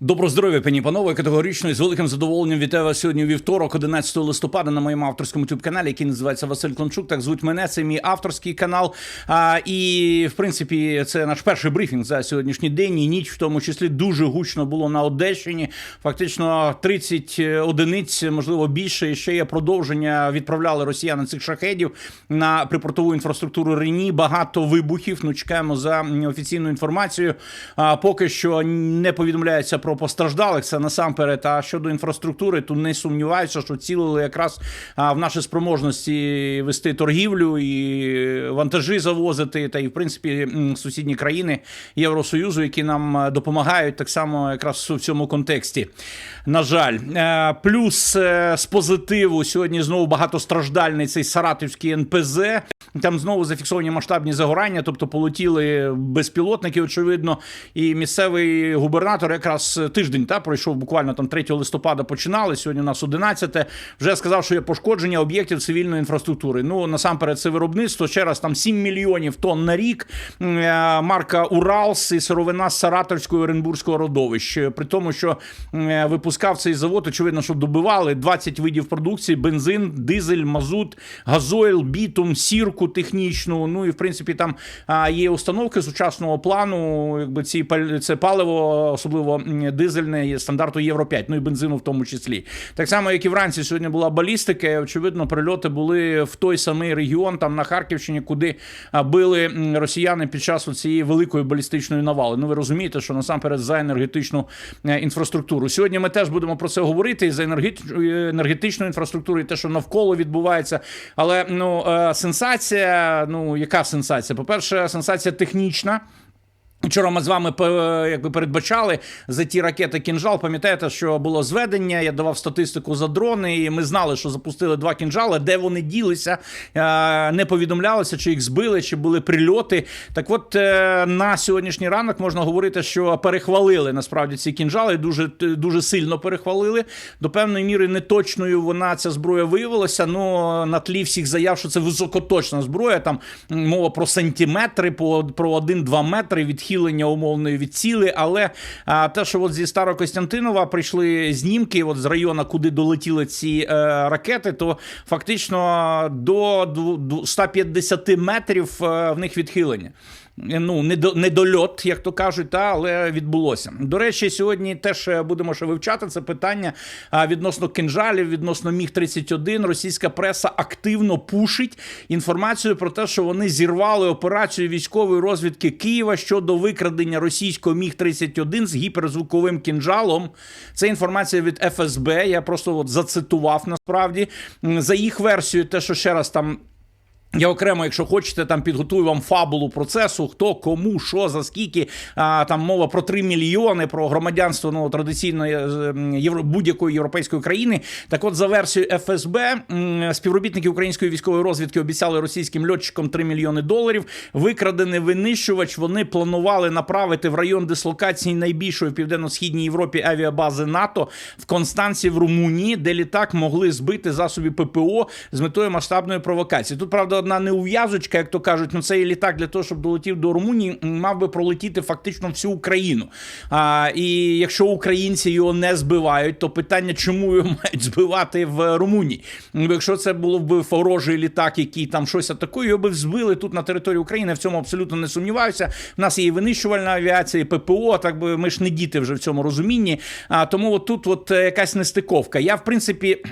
Добро здоров'я, пані панове. Категорично і з великим задоволенням вітаю вас сьогодні вівторок, 11 листопада, на моєму авторському youtube каналі, який називається Василь Клончук. Так звуть мене. Це мій авторський канал. А, і в принципі, це наш перший брифінг за сьогоднішній день і ніч, в тому числі дуже гучно було на Одещині. Фактично 30 одиниць, можливо, більше. І ще є продовження. Відправляли росіяни цих шахедів на припортову інфраструктуру Рені. Багато вибухів. Ну чекаємо за офіційною інформацією. А поки що не повідомляється про постраждалих. Це насамперед. А щодо інфраструктури, то не сумніваюся, що цілили якраз в наші спроможності вести торгівлю і вантажі завозити, та і в принципі сусідні країни Євросоюзу, які нам допомагають так само якраз в цьому контексті. На жаль, Е, плюс е, з позитиву сьогодні знову багатостраждальний цей саратовський НПЗ. Там знову зафіксовані масштабні загорання, тобто полетіли безпілотники, очевидно. І місцевий губернатор якраз тиждень та пройшов буквально там 3 листопада. Починали сьогодні. У нас 11, Вже сказав, що є пошкодження об'єктів цивільної інфраструктури. Ну насамперед, це виробництво. Ще раз там 7 мільйонів тонн на рік. Е, Марка Уралс і сировина з Саратовського Оренбурзького родовищ. При тому, що е, випускав цей завод, очевидно, що добивали 20 видів продукції: бензин, дизель, мазут, газойл, бітум, сірку технічну. Ну і в принципі там є установки сучасного плану. Якби ці це паливо, особливо дизельне, стандарту Євро 5, ну і бензину в тому числі. Так само, як і вранці, сьогодні була балістика. Очевидно, прильоти були в той самий регіон, там на Харківщині, куди били росіяни під час цієї великої балістичної навали. Ну ви розумієте, що насамперед за енергетичну е, інфраструктуру. Сьогодні ми теж будемо про це говорити і за е, енергетичну інфраструктуру, і те, що навколо відбувається. Але ну е, сенсація, ну яка сенсація? По-перше, сенсація технічна. Вчора ми з вами якби передбачали за ті ракети кінжал. Пам'ятаєте, що було зведення? Я давав статистику за дрони, і ми знали, що запустили два кінжали. Де вони ділися, не повідомлялося, чи їх збили, чи були прильоти. Так, от е, на сьогоднішній ранок можна говорити, що перехвалили насправді ці кінжали. Дуже дуже сильно перехвалили. До певної міри неточною вона ця зброя виявилася. Ну на тлі всіх заяв, що це високоточна зброя. Там мова про сантиметри, по про 1-2 метри відхилення умовної від ціли. Але а, те, що от зі Старокостянтинова прийшли знімки, от з району, куди долетіли ці е, ракети, то фактично до ду- ду- 150 метрів е, в них відхилення. Ну, недо- недольот, як то кажуть, та, але відбулося. До речі, сьогодні теж е, будемо ще вивчати це питання відносно кинжалів, відносно Міг 31 Російська преса активно пушить інформацію про те, що вони зірвали операцію військової розвідки Києва щодо викрадення російського Міг 31 з гіперзвуковим кінжалом. Це інформація від ФСБ. Я просто от зацитував насправді за їх версією, те, що ще раз там. Я окремо, якщо хочете, там підготую вам фабулу процесу, хто кому, що, за скільки. А, там мова про 3 мільйони, про громадянство ну, традиційної е, євро, будь-якої європейської країни. Так от, за версією ФСБ, співробітники української військової розвідки обіцяли російським льотчикам 3 мільйони доларів. Викрадений винищувач вони планували направити в район дислокації найбільшої в південно-східній Європі авіабази НАТО в Констанці в Румунії, де літак могли збити засоби ППО з метою масштабної провокації. Тут правда одна неув'язочка, як то кажуть, ну цей літак для того, щоб долетів до Румунії, мав би пролетіти фактично всю Україну. А, і якщо українці його не збивають, то питання, чому його мають збивати в Румунії? Ну, Якщо це було б ворожий літак, який там щось атакує, його б збили тут на території України. В цьому абсолютно не сумніваюся. В нас є винищувальна авіація, і ППО. Так би ми ж не діти вже в цьому розумінні. А тому от тут от е, якась нестиковка. Я в принципі.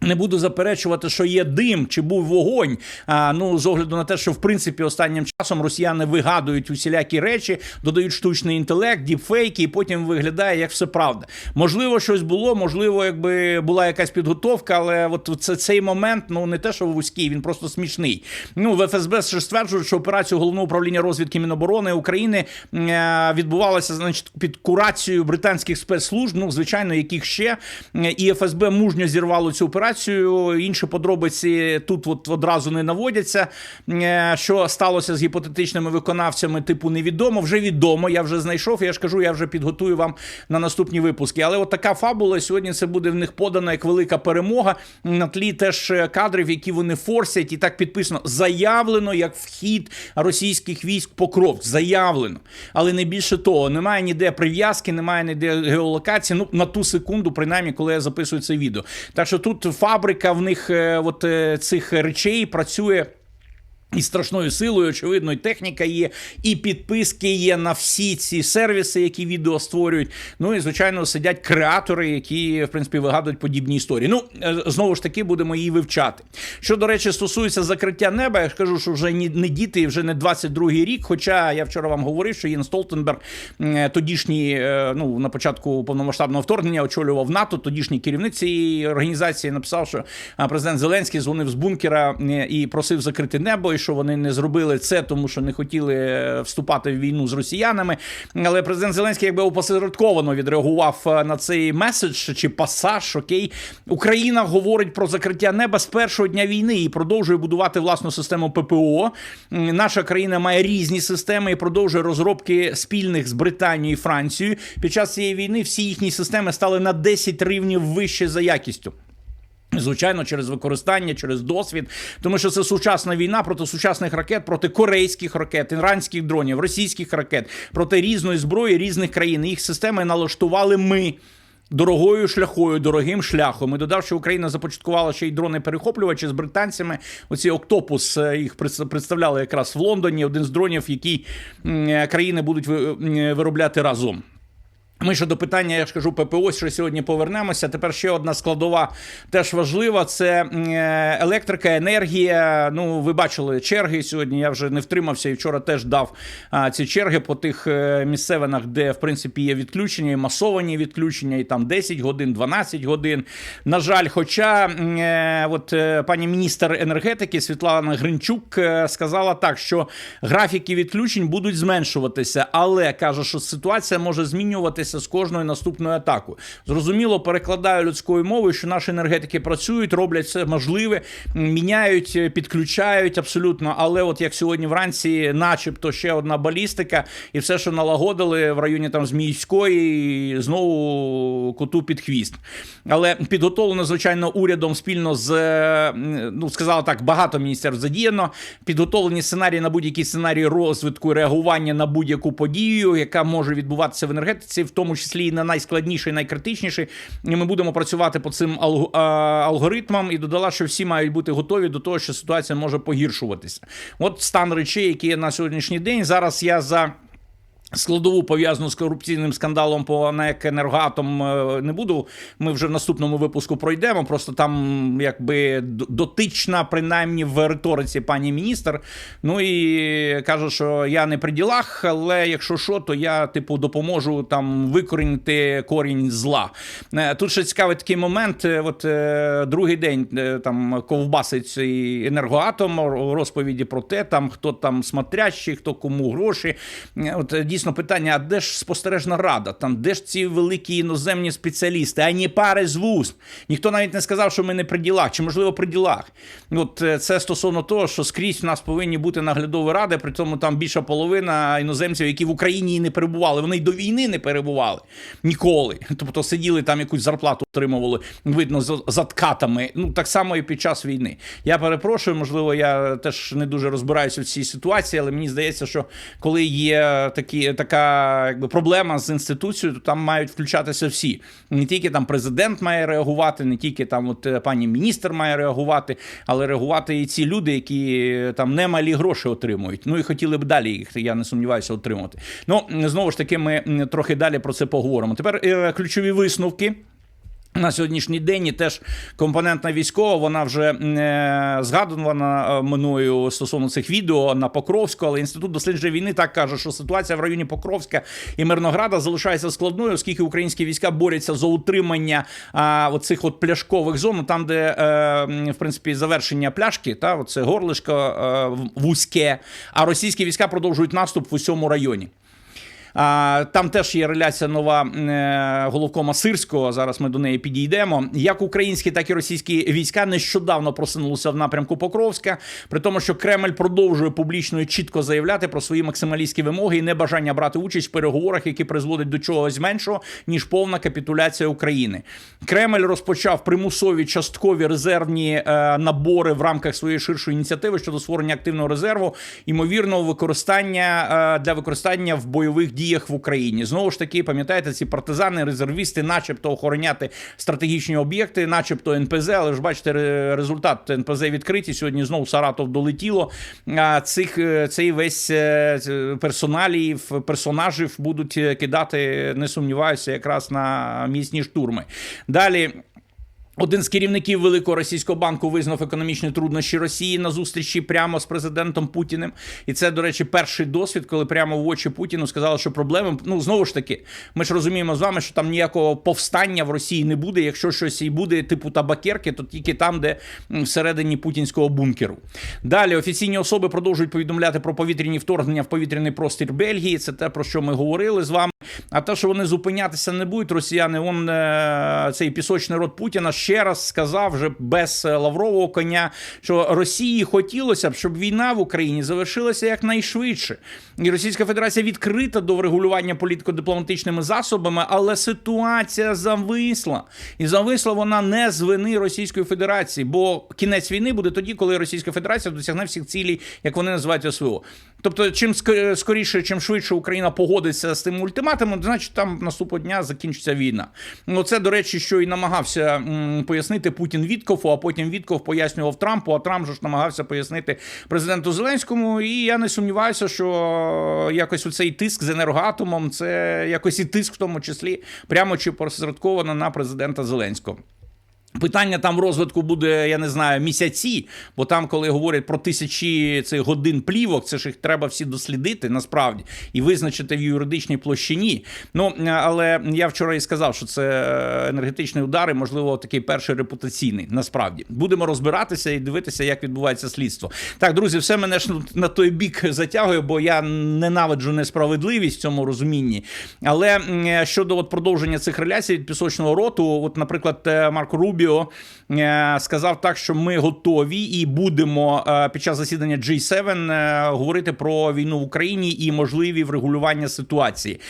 Не буду заперечувати, що є дим чи був вогонь. А, ну з огляду на те, що в принципі останнім часом росіяни вигадують усілякі речі, додають штучний інтелект, діпфейки, і потім виглядає як все правда. Можливо, щось було, можливо, якби була якась підготовка, але от це цей момент ну не те, що вузький, він просто смішний. Ну в ФСБ ще стверджують, що операцію головного управління розвідки Міноборони України е, відбувалася значить під курацією британських спецслужб. Ну звичайно, яких ще Е, і ФСБ мужньо зірвало цю операцію. Операцію. Інші подробиці тут от одразу не наводяться. Е, Що сталося з гіпотетичними виконавцями, типу невідомо. Вже відомо. Я вже знайшов. Я ж кажу, я вже підготую вам на наступні випуски. Але от така фабула сьогодні це буде в них подана як велика перемога на тлі теж е, кадрів, які вони форсять, і так підписано заявлено як вхід російських військ Покровськ. Заявлено, але не більше того. Немає ніде прив'язки, немає ніде геолокації. Ну на ту секунду, принаймні, коли я записую це відео. Так що тут фабрика в них е, от е, цих речей працює. І страшною силою, очевидно, і техніка є, і підписки є на всі ці сервіси, які відео створюють. Ну і звичайно сидять креатори, які в принципі вигадують подібні історії. Ну е, знову ж таки будемо її вивчати. Що до речі, стосується закриття неба, я ж кажу, що вже не діти, вже не 22-й рік. Хоча я вчора вам говорив, що Єн Столтенберг, е, тодішній, е, ну на початку повномасштабного вторгнення, очолював НАТО, тодішній керівник цієї організації написав, що президент Зеленський дзвонив з бункера і просив закрити небо, що вони не зробили це, тому що не хотіли е, вступати в війну з росіянами. Але президент Зеленський якби опосередковано відреагував е, на цей меседж чи пасаж. Окей, Україна говорить про закриття неба з першого дня війни і продовжує будувати власну систему ППО. Наша країна має різні системи і продовжує розробки спільних з Британією і Францією. Під час цієї війни всі їхні системи стали на 10 рівнів вище за якістю. Звичайно, через використання, через досвід, тому що це сучасна війна проти сучасних ракет, проти корейських ракет, іранських дронів, російських ракет, проти різної зброї різних країн. Їх системи налаштували ми. Дорогою шляхою, дорогим шляхом. І додав, що Україна започаткувала ще й дрони-перехоплювачі з британцями. Оці Октопус е, їх представляли якраз в Лондоні. Один з дронів, які е, країни будуть виробляти разом. Ми ще до питання, я ж кажу, ППО, що сьогодні повернемося. Тепер ще одна складова теж важлива: це е, електрика, енергія. Ну, ви бачили черги сьогодні. Я вже не втримався і вчора теж дав ці черги по тих е, місцевинах, де в принципі є відключення, і масовані відключення, і там 10 годин, 12 годин. На жаль, хоча е, от пані міністр енергетики Світлана Гринчук сказала так, що графіки відключень будуть зменшуватися, але каже, що ситуація може змінюватися з кожною наступною атакою. Зрозуміло, перекладаю людською мовою, що наші енергетики працюють, роблять все можливе, міняють, е, підключають абсолютно. Але от як сьогодні вранці, начебто, ще одна балістика, і все, що налагодили в районі там Зміївської, і знову коту під хвіст. Але підготовлено, звичайно, урядом спільно з е, ну сказала так, багато міністерств задіяно. Підготовлені сценарії на будь-які сценарії розвитку, реагування на будь-яку подію, яка може відбуватися в енергетиці, в тому числі і на найскладніший, найкритичніший. І ми будемо працювати по цим алг- алгоритмам. І додала, що всі мають бути готові до того, що ситуація може погіршуватися. От стан речей, які є на сьогоднішній день. Зараз я за. Складову пов'язану з корупційним скандалом по НЕК «Енергоатом» е, не буду. Ми вже в наступному випуску пройдемо. Просто там якби дотична, принаймні в риториці пані міністр. Ну і каже, що я не при ділах, але якщо що, то я типу допоможу там викорінити корінь зла. Е, Тут ще цікавий такий момент. е, От другий день там ковбасить цей енергоатом розповіді про те, там хто там смотрящий, хто кому гроші. От е, дійсно питання: а де ж спостережна рада? Там де ж ці великі іноземні спеціалісти? Ані пари з вуст. Ніхто навіть не сказав, що ми не при ділах, чи можливо при ділах. От е, це стосовно того, що скрізь в нас повинні бути наглядові ради, при цьому там більша половина іноземців, які в Україні і не перебували. Вони й до війни не перебували ніколи. Тобто сиділи там якусь зарплату отримували, видно, з з откатами. Ну так само і під час війни. Я перепрошую, можливо, я теж не дуже розбираюся в цій ситуації, але мені здається, що коли є такі, така якби проблема з інституцією, то там мають включатися всі. Не тільки там президент має реагувати, не тільки там от е, пані міністр має реагувати, але реагувати і ці люди, які е, там немалі гроші отримують. Ну і хотіли б далі їх, я не сумніваюся, отримати. Ну знову ж таки, ми трохи далі про це поговоримо. Тепер е, ключові висновки. На сьогоднішній день і теж компонентна військова, вона вже е, згадувана е, мною стосовно цих відео на Покровську, але інститут дослідження війни так каже, що ситуація в районі Покровська і Мирнограда залишається складною, оскільки українські війська борються за утримання а, оцих от пляшкових зон, там, де е, в принципі завершення пляшки, та оце горлишко е, вузьке, а російські війська продовжують наступ в усьому районі. А, Там теж є реляція нова е, головкома Сирського. Зараз ми до неї підійдемо. Як українські, так і російські війська нещодавно просунулися в напрямку Покровська, при тому, що Кремль продовжує публічно і чітко заявляти про свої максималістські вимоги і небажання брати участь в переговорах, які призводять до чогось меншого ніж повна капітуляція України. Кремль розпочав примусові часткові резервні е, набори в рамках своєї ширшої ініціативи щодо створення активного резерву, ймовірного використання е, для використання в бойових діях в Україні. Знову ж таки, пам'ятаєте, ці партизани, резервісти, начебто охороняти стратегічні об'єкти, начебто НПЗ, але ж бачите, результат НПЗ відкриті. Сьогодні знову Саратов долетіло. А цих е, цей весь е, персоналів, персонажів будуть е, кидати, не сумніваюся, якраз на міцні штурми. Далі. Один з керівників великого російського банку визнав економічні труднощі Росії на зустрічі прямо з президентом Путіним. І це, до речі, перший досвід, коли прямо в очі Путіну сказали, що проблеми. Ну знову ж таки, ми ж розуміємо з вами, що там ніякого повстання в Росії не буде. Якщо щось і буде, типу табакерки, то тільки там, де всередині путінського бункеру. Далі офіційні особи продовжують повідомляти про повітряні вторгнення в повітряний простір Бельгії. Це те, про що ми говорили з вами. А те, що вони зупинятися не будуть, росіяни, он е, цей пісочний рот Путіна ще раз сказав вже без е, лаврового коня, що Росії хотілося б, щоб війна в Україні завершилася якнайшвидше. І Російська Федерація відкрита до врегулювання політико-дипломатичними засобами, але ситуація зависла. І зависла вона не з вини Російської Федерації, бо кінець війни буде тоді, коли Російська Федерація досягне всіх цілей, як вони називають СВО. Тобто, чим скоріше, чим швидше Україна погодиться з тим ультиматумом, значить там наступного дня закінчиться війна. Ну це до речі, що і намагався пояснити Путін Віткофу, а потім Вітков пояснював Трампу. А Трамп же ж намагався пояснити президенту Зеленському. І я не сумніваюся, що якось у цей тиск з енергоатомом це якось і тиск, в тому числі прямо чи посередковано на президента Зеленського. Питання там розвитку буде, я не знаю, місяці, бо там, коли говорять про тисячі цих годин плівок, це ж їх треба всі дослідити насправді і визначити в юридичній площині. Ну але я вчора і сказав, що це енергетичний удар, і можливо такий перший репутаційний. Насправді будемо розбиратися і дивитися, як відбувається слідство. Так, друзі, все мене ж на той бік затягує, бо я ненавиджу несправедливість в цьому розумінні. Але щодо от продовження цих реляцій від пісочного роту, от, наприклад, е, Марко Рубіо е, сказав так, що ми готові і будемо е, під час засідання G7 е, говорити про війну в Україні і можливі врегулювання ситуації.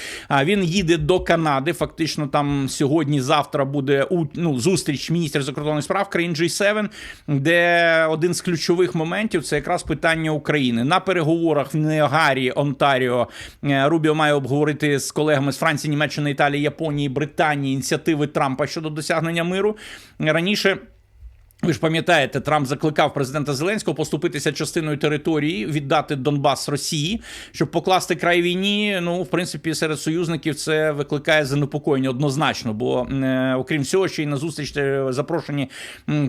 Він їде до Канади. Фактично, там сьогодні-завтра буде ну, зустріч міністрів закордонних справ країн G7, де один з ключових моментів це якраз питання України. На переговорах в Неагарі, Онтаріо, е, Рубіо має обговорити з колегами з Франції, Німеччини, Італії, Японії, Британії ініціативи Трампа щодо досягнення миру. Раніше. Ви ж пам'ятаєте, Трамп закликав президента Зеленського поступитися частиною території, віддати Донбас Росії, щоб покласти край війні. Ну, в принципі, серед союзників це викликає занепокоєння однозначно. Бо е, окрім всього, ще й на зустріч е, запрошені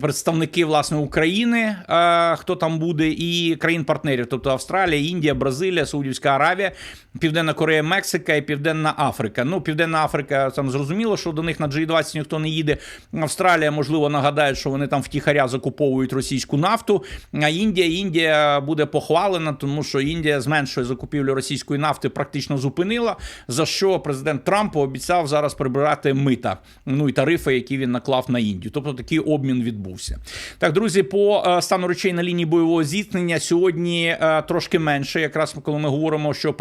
представники власне України, е, хто там буде, і країн-партнерів, тобто Австралія, Індія, Бразилія, Саудівська Аравія, Південна Корея, Мексика і Південна Африка. Ну, Південна Африка там зрозуміло, що до них на G20 ніхто не їде. Австралія, можливо, нагадає, що вони там втіхаря закуповують російську нафту. А Індія, Індія буде похвалена, тому що Індія зменшує закупівлю російської нафти, практично зупинила. За що президент Трамп обіцяв зараз прибирати мита, ну і тарифи, які він наклав на Індію. Тобто такий обмін відбувся. Так, друзі, по е, стану речей на лінії бойового зіткнення сьогодні е, трошки менше. Якраз коли ми говоримо, що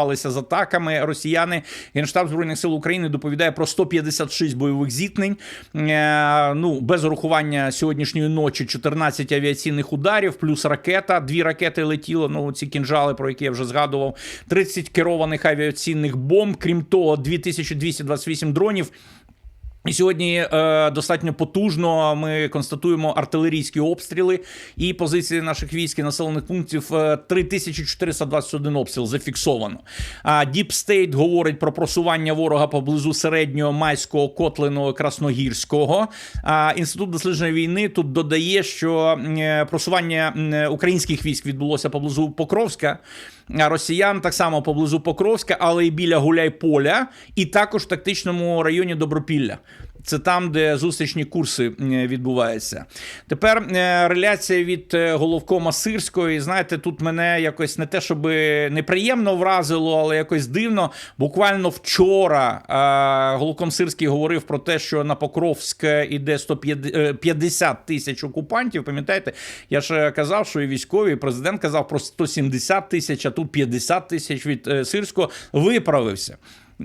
пригальмувалися з атаками росіяни, генштаб збройних сил України доповідає про 156 бойових зіткнень. Е, Ну без урахування сьогоднішньої ночі 14 авіаційних ударів, плюс ракета. Дві ракети летіло. Ну ці кінжали, про які я вже згадував. 30 керованих авіаційних бомб. Крім того, 2228 дронів. І сьогодні е, достатньо потужно ми констатуємо артилерійські обстріли і позиції наших військ і населених пунктів е, 3421 обстріл зафіксовано. А Deep State говорить про просування ворога поблизу середнього майського котлиного красногірського. А інститут дослідження війни тут додає, що е, просування м, українських військ відбулося поблизу Покровська. Росіян так само поблизу Покровська, але й біля Гуляйполя, і також в тактичному районі Добропілля. Це там, де зустрічні курси відбуваються. Тепер е, реляція від е, головкома Сирської. Знаєте, тут мене якось не те, щоб неприємно вразило, але якось дивно. Буквально вчора е, головком Сирський говорив про те, що на Покровськ іде 150 тисяч окупантів. Пам'ятаєте, я ж казав, що і військові, і президент казав про 170 тисяч, а тут 50 тисяч від Сирського виправився.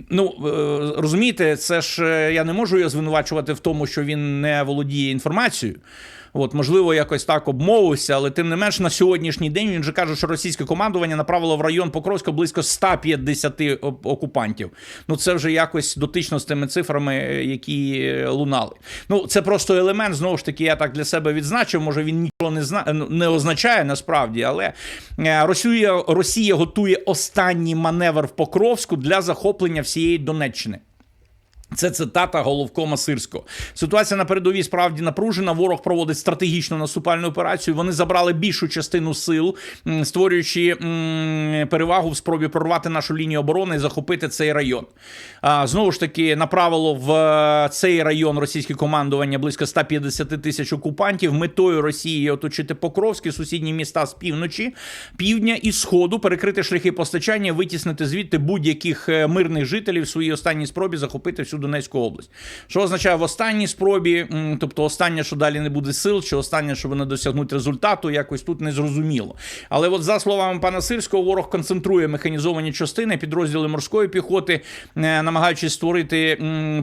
Ну е, розумієте, це ж е, я не можу його звинувачувати в тому, що він не володіє інформацією. От, можливо, якось так обмовився, але тим не менш на сьогоднішній день він же каже, що російське командування направило в район Покровська близько 150 окупантів. Ну це вже якось дотично з тими цифрами, які е, лунали. Ну це просто елемент. Знову ж таки, я так для себе відзначив. Може він нічого не зна... не означає насправді, але е, Росія, Росія готує останній маневр в Покровську для захоплення всієї Донеччини. Це цитата головкома Сирського. Ситуація на передовій справді напружена. Ворог проводить стратегічну наступальну операцію. Вони забрали більшу частину сил, створюючи перевагу в спробі прорвати нашу лінію оборони і захопити цей район. Знову ж таки, направило в е, цей район російське командування близько 150 тисяч окупантів. Метою Росії оточити Покровські, сусідні міста з півночі, півдня і сходу, перекрити шляхи постачання, витіснити звідти будь-яких е, мирних жителів в своїй останній спробі захопити всю Донецьку область. Що означає в останній спробі, тобто останнє, що далі не буде сил, чи останнє, що вони досягнуть результату, якось тут не зрозуміло. Але от за словами пана Сирського, ворог концентрує механізовані частини, підрозділи морської піхоти, е, намагаючись створити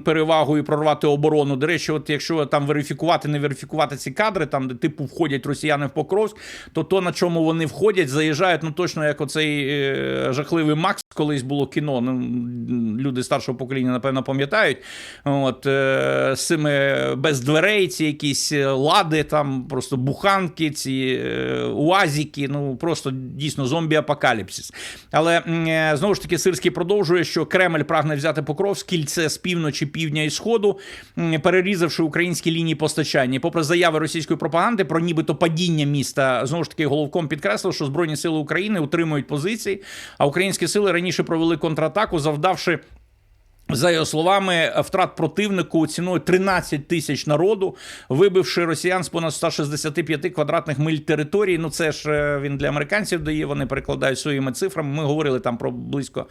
перевагу і прорвати оборону. До речі, от якщо там верифікувати, не верифікувати ці кадри, там де типу входять росіяни в Покровськ, то то на чому вони входять, заїжджають ну точно як оцей е, жахливий Макс, колись було кіно. Ну люди старшого покоління, напевно, пам'ятають. От е, з цими без дверей, ці якісь лади, там просто буханки, ці е, уазіки, ну просто дійсно зомбі-апокаліпсис. Але е, знову ж таки, Сирський продовжує, що Кремль прагне взяти Покровськ, кільце з півночі, півдня і сходу, перерізавши українські лінії постачання. Попри заяви російської пропаганди про нібито падіння міста, знову ж таки, головком підкреслив, що Збройні сили України утримують позиції, а українські сили раніше провели контратаку, завдавши. За його словами, втрат противнику ціною 13 тисяч народу, вибивши росіян з понад 165 квадратних миль території. Ну це ж е, він для американців дає. Вони перекладають своїми цифрами. Ми говорили там про близько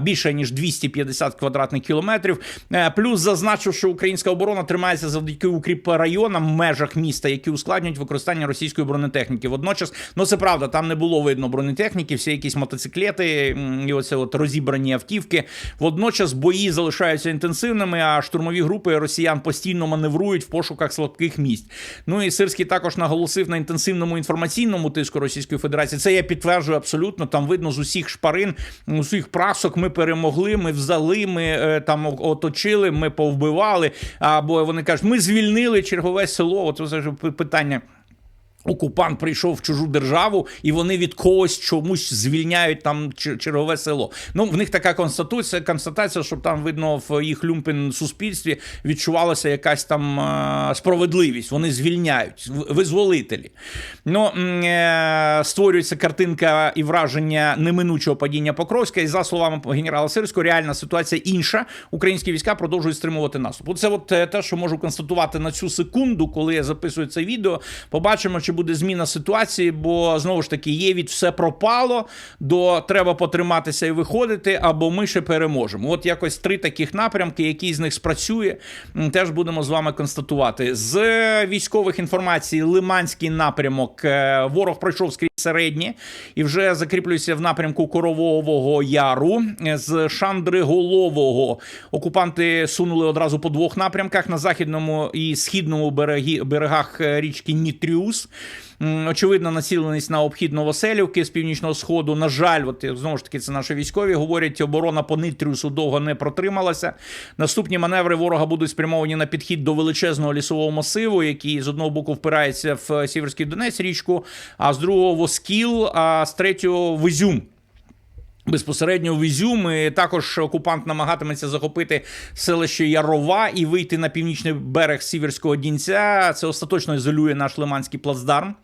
більше ніж 250 квадратних кілометрів. Е, плюс зазначив, що українська оборона тримається завдяки укріп районам в межах міста, які ускладнюють використання російської бронетехніки. Водночас, ну це правда, там не було видно бронетехніки, всі якісь мотоциклети і оце от розібрані автівки. Водночас бої залишаються інтенсивними, а штурмові групи росіян постійно маневрують в пошуках слабких місць. Ну і Сирський також наголосив на інтенсивному інформаційному тиску Російської Федерації. Це я підтверджую абсолютно. Там видно з усіх шпарин, з усіх прасок. Ми перемогли, ми взяли, ми е, там оточили, ми повбивали. Або вони кажуть, ми звільнили чергове село. От це ж питання. Окупант прийшов в чужу державу, і вони від когось чомусь звільняють там чергове село. Ну в них така констатація, констатація, щоб там видно в їх люмпен суспільстві відчувалася якась там справедливість. Вони звільняють визволителі. Ну е створюється картинка і враження неминучого падіння Покровська. І за словами генерала Сирського, реальна ситуація інша. Українські війська продовжують стримувати наступ. Це от е, те, що можу констатувати на цю секунду, коли я записую це відео. Побачимо, чи буде зміна ситуації, бо знову ж таки є від все пропало до треба потриматися і виходити, або ми ще переможемо. От якось три таких напрямки, який з них спрацює, теж будемо з вами констатувати. З військових інформацій Лиманський напрямок е, ворог пройшов скрізь середнє і вже закріплюється в напрямку Коровового Яру з Шандриголового. Окупанти сунули одразу по двох напрямках на західному і східному берегі, берегах річки Нітріус. Очевидно, націленість на обхід Новоселівки з північного сходу. На жаль, от знову ж таки, це наші військові говорять, оборона по Нитріусу довго не протрималася. Наступні маневри ворога будуть спрямовані на підхід до величезного лісового масиву, який з одного боку впирається в Сіверський Донець річку, а з другого в Оскіл, а з третього в Ізюм. Безпосередньо в Ізюм І також окупант намагатиметься захопити селище Ярова і вийти на північний берег Сіверського Дінця. Це остаточно ізолює наш Лиманський плацдарм.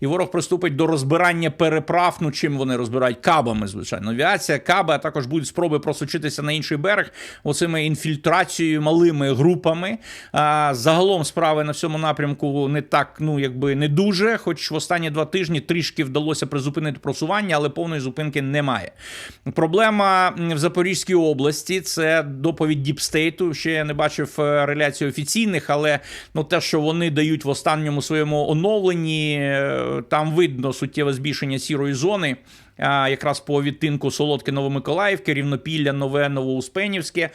І ворог приступить до розбирання переправ. Ну чим вони розбирають кабами, звичайно. Авіація, каби, а також будуть спроби просочитися на інший берег оцими інфільтрацією малими групами. А, загалом справи на всьому напрямку не так, ну якби не дуже. Хоч в останні два тижні трішки вдалося призупинити просування, але повної зупинки немає. Проблема в Запорізькій області це доповідь Діпстейту. Ще я не бачив реляцію реляцій офіційних, але ну те, що вони дають в останньому своєму оновленні, е, там видно суттєве збільшення сірої зони. Якраз по відтинку Солодке Новомиколаївки, Рівнопілля, Нове, Новоуспенівське.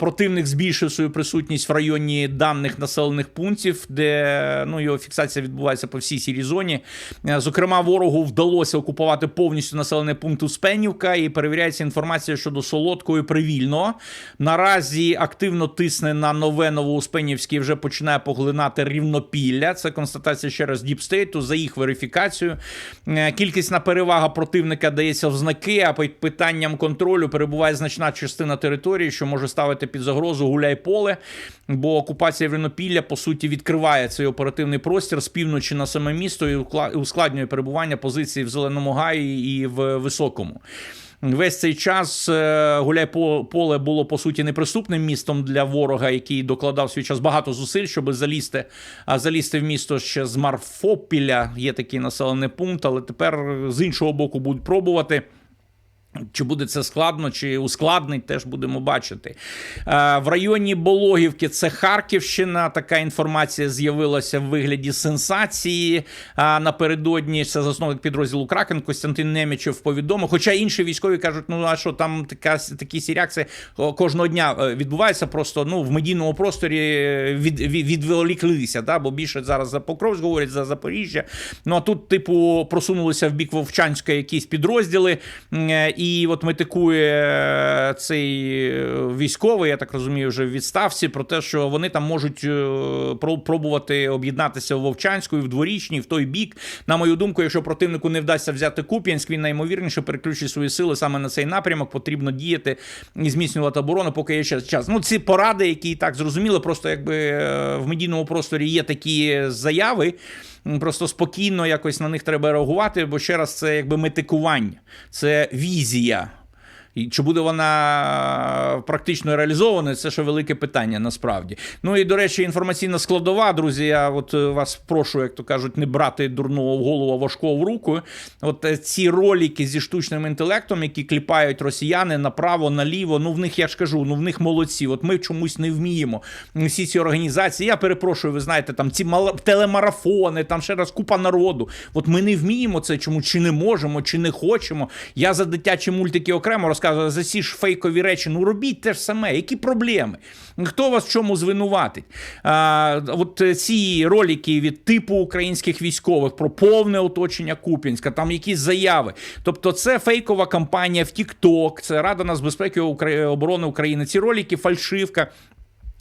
Противник збільшив свою присутність в районі даних населених пунктів, де ну, його фіксація відбувається по всій сірій зоні. Зокрема, ворогу вдалося окупувати повністю населений пункт Успенівка і перевіряється інформація щодо Солодкої привільно. Наразі активно тисне на нове Новоуспенівське і вже починає поглинати рівнопілля. Це констатація ще раз Діпстейту за їх верифікацію. Е, Кількісна перевага противника дається в знаки, а під питанням контролю перебуває значна частина території, що може ставити під загрозу гуляй поле, бо окупація Вінопілля, по суті відкриває цей оперативний простір з півночі на саме місто і ускладнює перебування позиції в зеленому гаї і в високому. Весь цей час е, Гуляйполе було по суті неприступним містом для ворога, який докладав свій час багато зусиль, щоб залізти, а залізти в місто ще з Марфопіля. Є такий населений пункт, але тепер з іншого боку будуть пробувати. Чи буде це складно, чи ускладнить, теж будемо бачити. Е, В районі Бологівки це Харківщина. Така інформація з'явилася в вигляді сенсації. А напередодні це засновник підрозділу Кракен Костянтин Немічев повідомив. Хоча інші військові кажуть, ну а що там така такі сірякси кожного дня е, відбуваються, просто ну в медійному просторі е, від, від, відволіклися, да? бо більше зараз за Покровськ говорять за Запоріжжя. Ну а тут, типу, просунулися в бік Вовчанська якісь підрозділи. М, І от метикує е, цей е, військовий, я так розумію, вже в відставці про те, що вони там можуть е, про- пробувати об'єднатися в Вовчанську і в дворічній, в той бік. На мою думку, якщо противнику не вдасться взяти Куп'янськ, він найімовірніше переключить свої сили саме на цей напрямок. Потрібно діяти і зміцнювати оборону, поки є ще час. Ну, ці поради, які і так зрозуміли, просто якби в медійному просторі є такі заяви. Просто спокійно якось на них треба реагувати, бо ще раз це якби метикування, це візія. І чи буде вона практично реалізована, це ще велике питання насправді. Ну і до речі, інформаційна складова, друзі. Я от е, вас прошу, як то кажуть, не брати дурного в голову, важкого в руку. От е, ці ролики зі штучним інтелектом, які кліпають росіяни направо, наліво. Ну в них я ж кажу, ну в них молодці. От ми чомусь не вміємо. Всі ці організації. Я перепрошую, ви знаєте, там ці мала- телемарафони, там ще раз купа народу. От ми не вміємо це, чому чи не можемо, чи не хочемо. Я за дитячі мультики окремо розказую за ці ж фейкові речі. Ну робіть те ж саме. Які проблеми? Хто вас в чому звинуватить? А, от е, ці ролики від типу українських військових про повне оточення Куп'янська, там якісь заяви. Тобто, це фейкова кампанія в TikTok, це Рада нацбезпеки оборони України. Ці ролики фальшивка.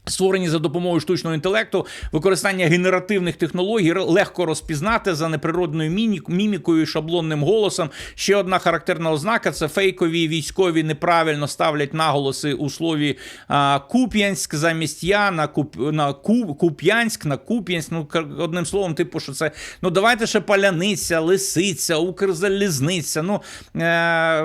Створені за допомогою штучного інтелекту, використання генеративних технологій легко розпізнати за неприродною мімікою і шаблонним голосом. Ще одна характерна ознака це фейкові військові неправильно ставлять наголоси у слові а, Куп'янськ замість я на Куп, на Ку, Куп'янськ, на Куп'янськ. Ну одним словом, типу, що це ну давайте ще паляниця, лисиця, Укрзалізниця. Ну е,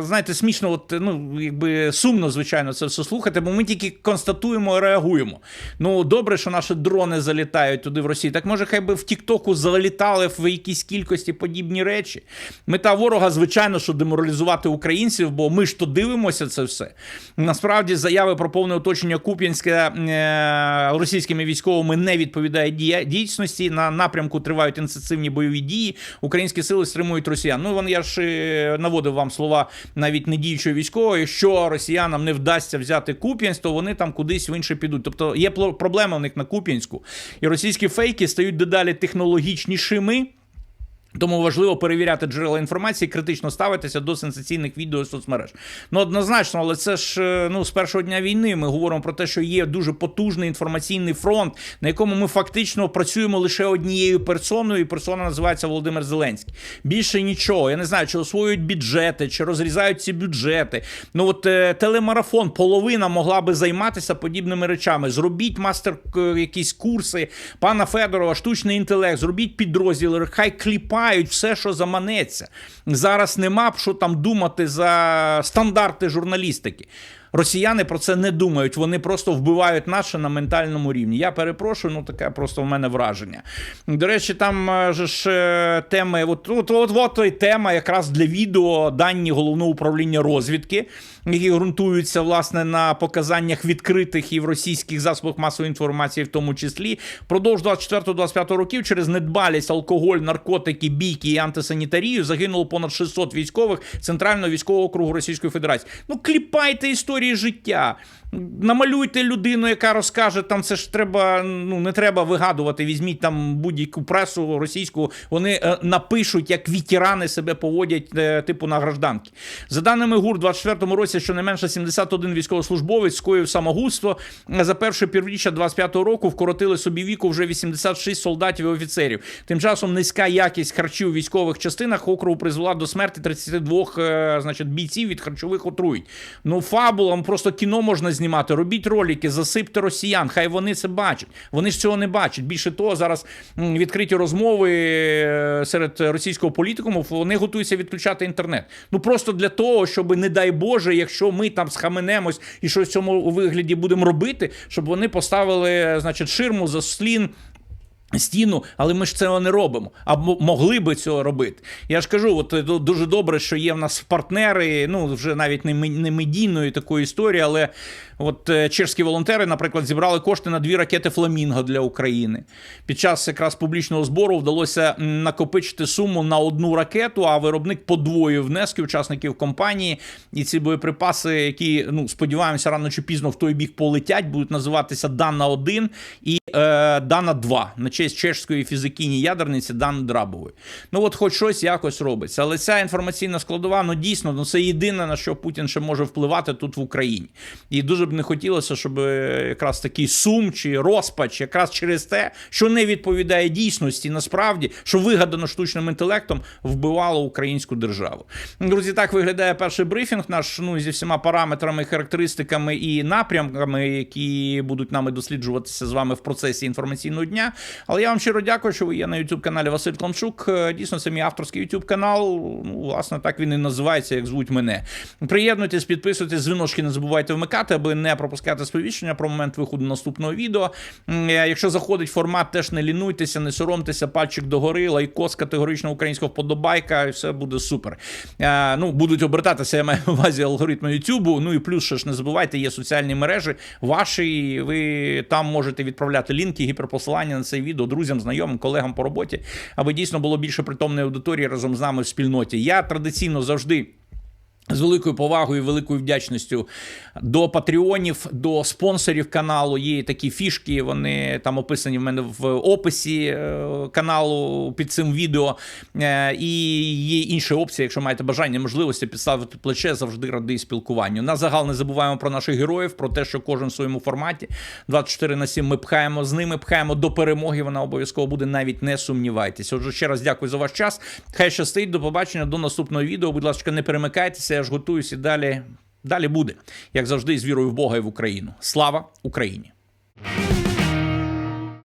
знаєте, смішно, от ну якби сумно, звичайно, це все слухати, бо ми тільки констатуємо реагуємо. Ну добре, що наші дрони залітають туди в Росію. Так може, хай би в Тіктоку залітали в якійсь кількості подібні речі. Мета ворога, звичайно, що деморалізувати українців, бо ми ж то дивимося це все. Насправді, заяви про повне оточення Куп'янська е, російськими військовими не відповідають дійсності. На напрямку тривають інтенсивні бойові дії. Українські сили стримують росіян. Ну я ж е, наводив вам слова навіть не діючої військової. Що росіянам не вдасться взяти Куп'янськ, то вони там кудись в інше підуть. Тобто є проблема у них на Куп'янську, і російські фейки стають дедалі технологічнішими. Тому важливо перевіряти джерела інформації, критично ставитися до сенсаційних відео соцмереж. Ну однозначно, але це ж е, ну з першого дня війни ми говоримо про те, що є дуже потужний інформаційний фронт, на якому ми фактично працюємо лише однією персоною. і Персона називається Володимир Зеленський. Більше нічого. Я не знаю, чи освоюють бюджети, чи розрізають ці бюджети. Ну от е, телемарафон, половина могла би займатися подібними речами. Зробіть мастер е, якісь курси пана Федорова, штучний інтелект, зробіть підрозділи, хай кліпають все, що заманеться. Зараз нема б що там думати за стандарти журналістики. Росіяни про це не думають, вони просто вбивають наше на ментальному рівні. Я перепрошую, ну таке просто в мене враження. До речі, там же ж е, теми, от от, от, от і тема якраз для відео дані головного управління розвідки, які ґрунтуються власне на показаннях відкритих і в російських засобах масової інформації, в тому числі, впродовж 24-25 років через недбалість, алкоголь, наркотики, бійки і антисанітарію загинуло понад 600 військових Центрального військового округу Російської Федерації. Ну кліпайте історії життя. Намалюйте людину, яка розкаже, там це ж треба, ну не треба вигадувати. Візьміть там будь-яку пресу російську, вони е, напишуть, як ветерани себе поводять, е, типу на гражданки. За даними ГУР, у 24-му році щонайменше 71 військовослужбовець скоїв самогубство. За перше півріччя 25-го року вкоротили собі віку вже 86 солдатів і офіцерів. Тим часом низька якість харчів у військових частинах округу призвела до смерті 32 е, значить, бійців від харчових отруєнь. Ну, фабулам просто кіно можна знімати. Робіть ролики, засипте росіян. Хай вони це бачать. Вони ж цього не бачать. Більше того, зараз відкриті розмови е, серед російського політикуму. Вони готуються відключати інтернет. Ну просто для того, щоб, не дай Боже, якщо ми там схаменемось і щось в цьому вигляді будемо робити, щоб вони поставили, значить, ширму за слін. Стіну, але ми ж цього не робимо. А могли би цього робити. Я ж кажу, от е, дуже добре, що є в нас партнери, ну вже навіть не медійної такої історії, але от е, чешські волонтери, наприклад, зібрали кошти на дві ракети Фламінго для України. Під час якраз публічного збору вдалося накопичити суму на одну ракету, а виробник подвоїв внески учасників компанії. І ці боєприпаси, які ну сподіваємося, рано чи пізно в той бік полетять, будуть називатися Дана 1 і е, Дана 2 на честь чешської фізикині ядерниці Дани Драбової. Ну от хоч щось якось робиться. Але ця інформаційна складова, ну дійсно, ну це єдине, на що Путін ще може впливати тут в Україні. І дуже б не хотілося, щоб е, якраз такий сум чи розпач, якраз через те, що не відповідає дійсності, насправді, що вигадано штучним інтелектом, вбивало українську державу. Друзі, так виглядає перший брифінг наш ну зі всіма параметрами, характеристиками і напрямками, які будуть нами досліджуватися з вами в процесі інформаційного дня. Але я вам щиро дякую, що ви є на youtube каналі Василь Клончук. Е, Дійсно, це мій авторський youtube канал. Ну, власне, так він і називається, як звуть мене. Приєднуйтесь, підписуйтесь, дзвіночки не забувайте вмикати, аби не пропускати сповіщення про момент виходу наступного відео. Е, Якщо заходить формат, теж не лінуйтеся, не соромтеся, пальчик догори, лайкос категорично українського вподобайка, і все буде супер. Е, Ну, будуть обертатися, я маю на увазі алгоритми YouTube. Ну і плюс ще ж не забувайте, є соціальні мережі ваші. Ви там можете відправляти лінки, гіперпосилання на це відео друзям, знайомим, колегам по роботі, аби дійсно було більше притомної аудиторії разом з нами в спільноті. Я традиційно завжди. З великою повагою великою вдячністю до патреонів, до спонсорів каналу. Є такі фішки, вони там описані в мене в описі е, каналу під цим відео. Е, І є інші опції, якщо маєте бажання, можливості підставити плече, завжди радий спілкуванню. На загал не забуваємо про наших героїв, про те, що кожен в своєму форматі 24 на 7 ми пхаємо з ними, пхаємо до перемоги. Вона обов'язково буде, навіть не сумнівайтеся. Отже, ще раз дякую за ваш час. Хай щастить, до побачення, до наступного відео. Будь ласка, не перемикайтеся, я ж готуюсь і далі. Далі буде, як завжди, з вірою в Бога і в Україну. Слава Україні!